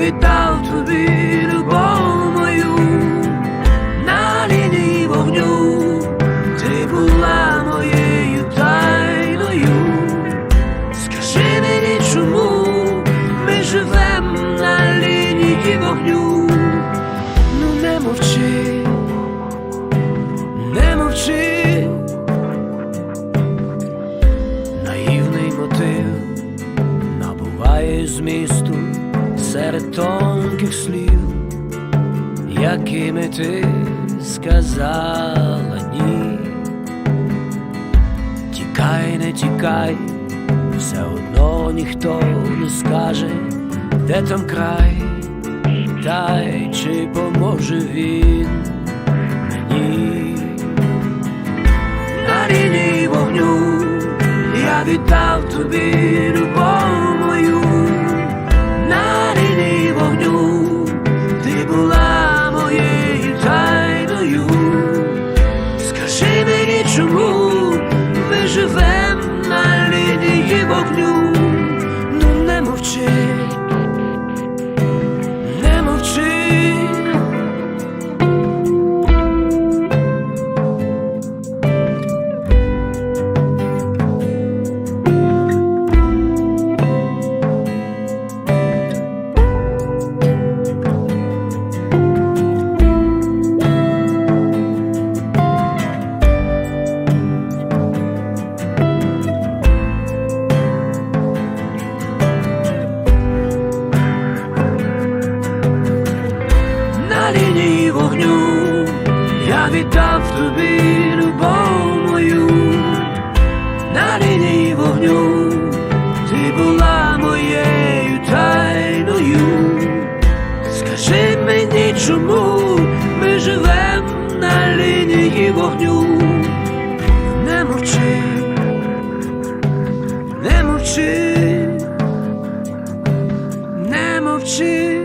я віддав тобі любов мою. На лінії вогню ти була моєю тайною. Скажи мені, чому ми живем на лінії вогню? Ну не мовчи, не мовчи. Наївний мотив набуває змісту серед тонких слів, якими ти сказала ні. Тікай, не тікай, все одно ніхто не скаже, де там край, та й чи поможе він мені. На лінії вогню я віддав тобі любов лінії вогню, я віддав тобі любов мою, на лінії вогню, ти була моєю тайною. Скажи мені, чому ми живем на лінії вогню, не мовчи, не мовчи, не мовчи.